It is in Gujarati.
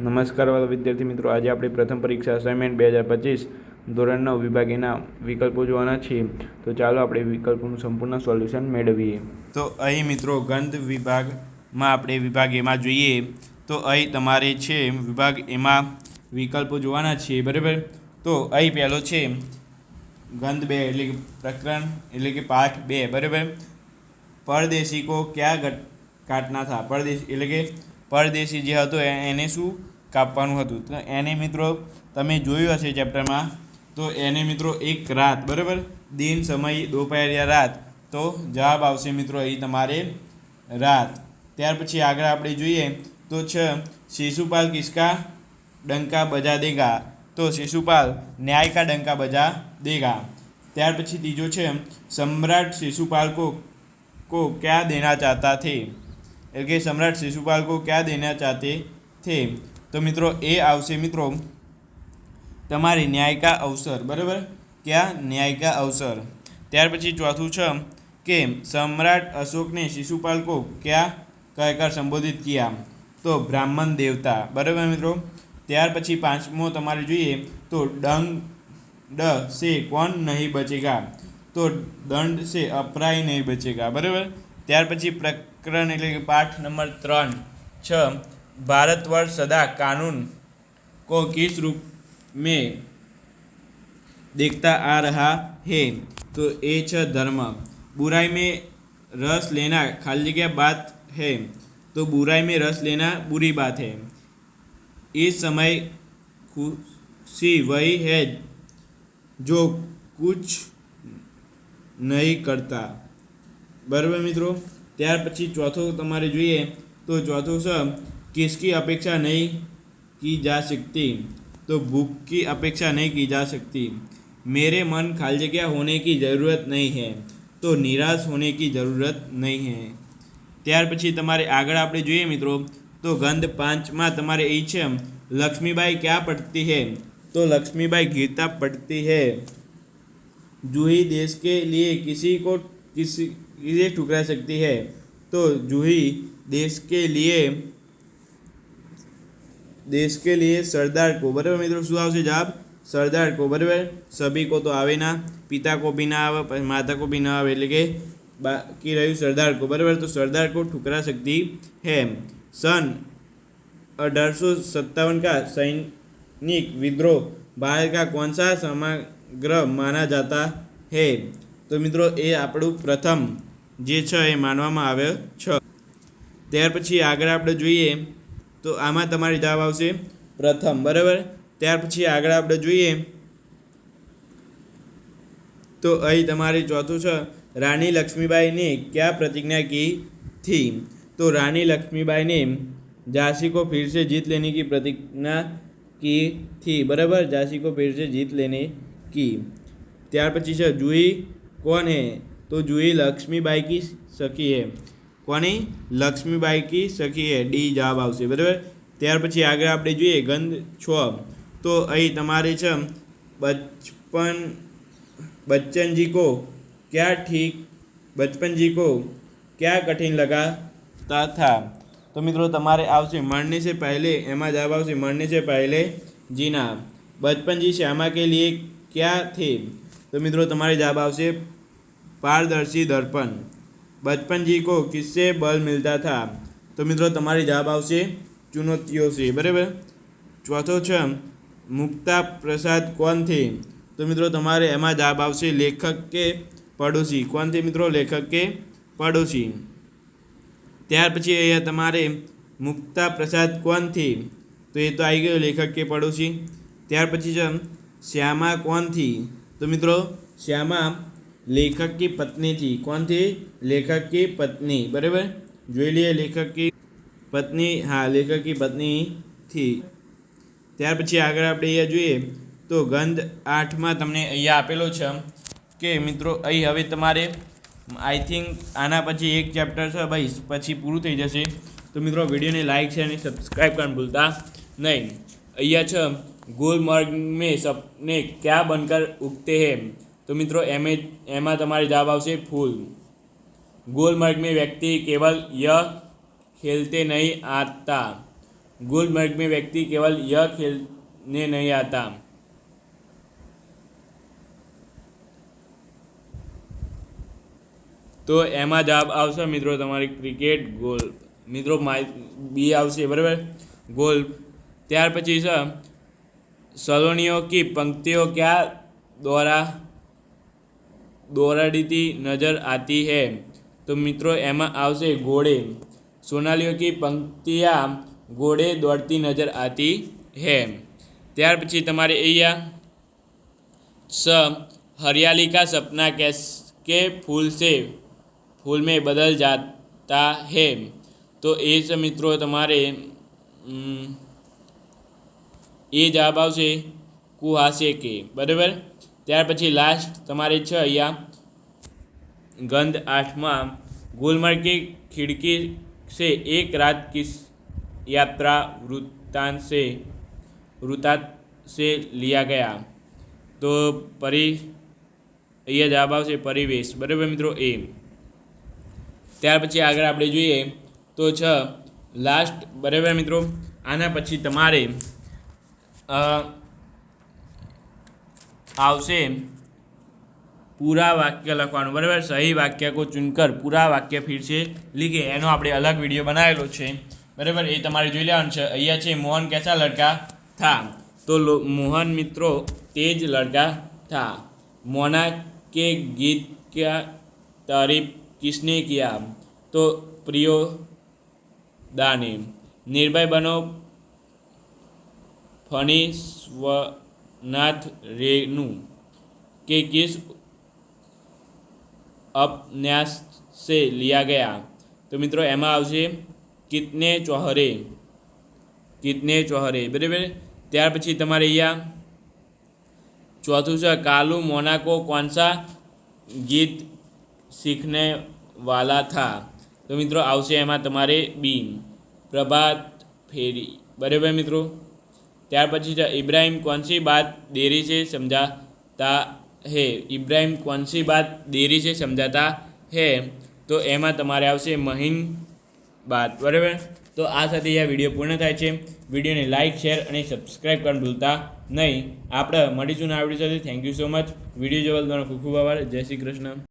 નમસ્કાર વાલા વિદ્યાર્થી મિત્રો. આજે આપણી પ્રથમ પરીક્ષા અસાઇનમેન્ટ બે હજાર પચીસ ધોરણ નવ વિભાગીના વિકલ્પો જોવાના છીએ. તો ચાલો આપણે વિકલ્પોનું સંપૂર્ણ સોલ્યુશન મેળવીએ. તો અહીં મિત્રો ગંધ વિભાગમાં આપણે વિભાગ એમાં જોઈએ. તો અહીં તમારે છે વિભાગ એમાં વિકલ્પો જોવાના છીએ. બરાબર? તો અહીં પહેલો છે ગંધ બે એટલે કે પ્રકરણ એટલે કે પાઠ બે. બરાબર? પરદેશી કો ક્યાં ઘટ કાટના થા? પરદેશ એટલે કે પરદેશી જે હતો એને શું કાપવાનું હતું? તો એને મિત્રો તમે જોયું હશે ચેપ્ટરમાં, તો એને મિત્રો એક રાત, બરાબર? દિન, સમય દોપહેરિયા રાત. તો જવાબ આવશે મિત્રો અહીં તમારે રાત. ત્યાર પછી આગળ આપણે જોઈએ, તો છ શિશુપાલ કિસકા ડંકા બજા દેગા. તો શિશુપાલ ન્યાય કા ડંકા બજા દેગા. ત્યાર પછી ત્રીજો છે, સમ્રાટ શિશુપાલ કો કો ક્યાં દેના ચાહતા થે? એટલે કે સમ્રાટ શિશુપાલ કો ક્યા દેના ચાહતે થે? તો મિત્રો, એ આવશે મિત્રો, તમારી ન્યાયિકા અવસર, બરાબર? ક્યાં? ન્યાયિકા અવસર. ત્યાર પછી ચોથું છે, કે સમ્રાટ અશોકને શિશુપાલકો કો ક્યા કહેકર સંબોધિત કયા? તો બ્રાહ્મણ દેવતા, બરાબર મિત્રો? ત્યાર પછી પાંચમો તમારે જોઈએ, તો ડંગ ડ સે કોણ નહીં બચેગા? તો દંડ છે અપરાય નહીં બચેગા, બરાબર? ત્યાર પછી પ્રકરણ એટલે કે પાઠ નંબર ત્રણ છ ભારત વર્ષ સદા કાનૂન को किस रूप में देखता आ रहा है तो ए छ धर्म बुराई में रस लेना खाली जगह बात है तो बुराई में रस लेना बुरी बात है इस समय खुशी वही है जो कुछ નહીં કરતા બરાબર મિત્રો ત્યાર પછી ચોથો તમારે જોઈએ તો ચોથું છે किसकी अपेक्षा नहीं की जा सकती तो भूख की अपेक्षा नहीं की जा सकती मेरे मन खाली जगह होने की ज़रूरत नहीं है તો નિરાશ હોને કી જરૂરત નહીં હે ત્યાર પછી તમારે આગળ આપણે જોઈએ મિત્રો તો ગંધ પાંચમાં તમારે એ છે લક્ષ્મીબાઈ ક્યાં પડતી હે તો લક્ષ્મીબાઈ ગીતા પડતી હે जूही देश के लिए किसी को किसी किसे ठुकरा सकती है तो जूही देश के लिए देश के लिए सरदार को बराबर मित्रों શું આવશે જવાબ સરદાર को बराबर सभी को तो आवे ना पिता को भी ना આવે પછી માતા को भी ना આવે એટલે કે બાકી રહ્યું સરદાર को બરાબર તો સરદાર को ठुकरा सकती है सन अठारह सत्तावन का सैनिक विद्रोह भारत का कौन सा समग्र माना जाता है તો મિત્રો એ આપણું પ્રથમ જે છે એ માનવામાં આવ્યો છે ત્યાર પછી આગળ આપણે જોઈએ તો આમાં તમારી જવાબ આવશે પ્રથમ બરાબર ત્યાર પછી આગળ આપણે જોઈએ તો અહીં તમારે ચોથું છે રાણી લક્ષ્મીબાઈને ક્યાં પ્રતિજ્ઞા की थी तो रानी लक्ष्मीबाई ने झांसी को फिर से जीत लेने की प्रतिज्ञा की थी बराबर झांसी को फिर से जीत लेने की ત્યાર પછી છે જુહી કોણ હે તો જુહી લક્ષ્મીબાઈ કી સખી હે કોની લક્ષ્મીબાઈ કી સખી હે ડી જવાબ આવશે બરાબર ત્યાર પછી આગળ આપણે જોઈએ ગંધ છ તો અહીં તમારે છે બચપન बच्चन जी को क्या ठीक बचपन जी को क्या कठिन लगाता था તો મિત્રો તમારે આવશે मरने से पहले એમાં જવાબ આવશે मरने से पहले जीना बचपन जी श्यामा के लिए क्या थे तो મિત્રો તમારે જવાબ આવશે પારદર્શી દર્પણ. બચપનજી કો કિસ્સે બલ મિલતા થા. તો મિત્રો, તમારી જવાબ આવશે ચુનૌતીઓ છે બરાબર? ચોથો છે, મુક્તા પ્રસાદ કોણ થે? તો મિત્રો, તમારે એમાં જવાબ આવશે લેખક કે પડોશી. કોણ થે મિત્રો? લેખક કે પડોશી. ત્યાર પછી અહીંયા તમારે મુક્તા પ્રસાદ કોણથી? તો એ તો આવી ગયો લેખક કે પડોશી. ત્યાર પછી છે, શ્યામા કોણથી તો મિત્રો, શ્યામા લેખક કી પત્નીથી કોણથી લેખક કી પત્ની. બરાબર? જોઈ લઈએ લેખક કી પત્ની. હા, લેખક કી પત્નીથી ત્યાર પછી આગળ આપણે અહીંયા જોઈએ તો ગંધ આઠમાં તમને અહીંયા આપેલો છે કે મિત્રો, અહીં હવે તમારે આઈ થિંક આના પછી એક ચેપ્ટર છે ભાઈ, પછી પૂરું થઈ જશે. તો મિત્રો, વિડીયોને લાઇક છે અને સબસ્ક્રાઈબ કરવાનું ભૂલતા નહીં. અહીંયા છે ગુલમર્ગ મેં સપને ક્યાં બનકર ઉગતે હૈ? તો મિત્રો એમે એમાં તમારે જવાબ આવશે ફૂલ गुलमर्ग में व्यक्ति केवल यह खेलते नहीं आता गुलमर्ग में व्यक्ति केवल यह खेलने नहीं आता તો એમાં જવાબ આવશે મિત્રો તમારી ક્રિકેટ ગોલ મિત્રો બી આવશે બરાબર ગોલ ત્યાર પછી છે સલોનીઓ કી પંક્તિઓ ક્યાં દ્વારા દોરાડીતી નજર આતી હૈ તો મિત્રો એમાં આવશે ઘોડે સોનાલીઓ કી પંક્તિયા ઘોડે દોડતી નજર આતી હૈ ત્યાર પછી તમારે અહીંયા સ हरियाली का सपना कैसे फूल से फूल में बदल जाता है તો એ છે મિત્રો તમારે ઉમ, એ જવાબ આવશે કુહાસે કે બરાબર ત્યાર પછી લાસ્ટ તમારે છે અહીંયા. ગંધ આઠમાં, ગુલમર્ગ ખિડકી સે એક રાત કિસ યાત્રા વૃત્તાંત સે વૃત્તાંત સે લિયા ગયા. તો પરી, અહીંયા જવાબ આવશે પરિવેશ. બરાબર મિત્રો? એ. ત્યાર પછી આગળ આપણે જોઈએ તો છ. લાસ્ટ બરાબર મિત્રો? આના પછી તમારે આવશે. પૂરા વાક્ય લખવાનું, બરાબર? સહી વાક્ય કો ચુનકર પૂરા વાક્ય ફિર છે લીખે. એનો આપણે અલગ વીડિયો બનાવેલો છે. બરાબર? એ તમારે જોઈ લેવાનું છે. અહીંયા છે, મોહન કેસા લડકા થા? તો મોહન મિત્રો, તે જ લડકા થા. મોના કે ગીત ક્યા તારીફ કિસને કિયા? તો પ્રિયો દાને, નિર્ભય બનો, ફની સ્વ स्वनाथ रेणु के किस अपन्यास से लिया गया તો મિત્રો એમાં આવશે કિતને ચોહરે કિતને ચોહરે બરાબર ત્યાર પછી તમારે અહીંયા ચોથું છે કાલુ મોનાકો કોનસા ગીત सीखने वाला था તો મિત્રો આવશે એમાં તમારે બી પ્રભાત ફેરી બરાબર મિત્રો ત્યાર પછી ઇબ્રાહિમ કોનસી બાત દેરી છે, સમજાતા હે. ઇબ્રાહિમ કોનસી બાત દેરી છે, સમજાતા હે. તો એમાં તમારે આવશે મહિન બાત બરાબર? તો આ સાથે આ વીડિયો પૂર્ણ થાય છે. વિડીયોને લાઇક શેર અને સબસ્ક્રાઈબ કરવાનું ભૂલતા નહીં. આપણે મળીશું આ વીડિયો સાથે. Thank you so much video જોવા તમારો ખૂબ ખૂબ આભાર. જય શ્રી કૃષ્ણ.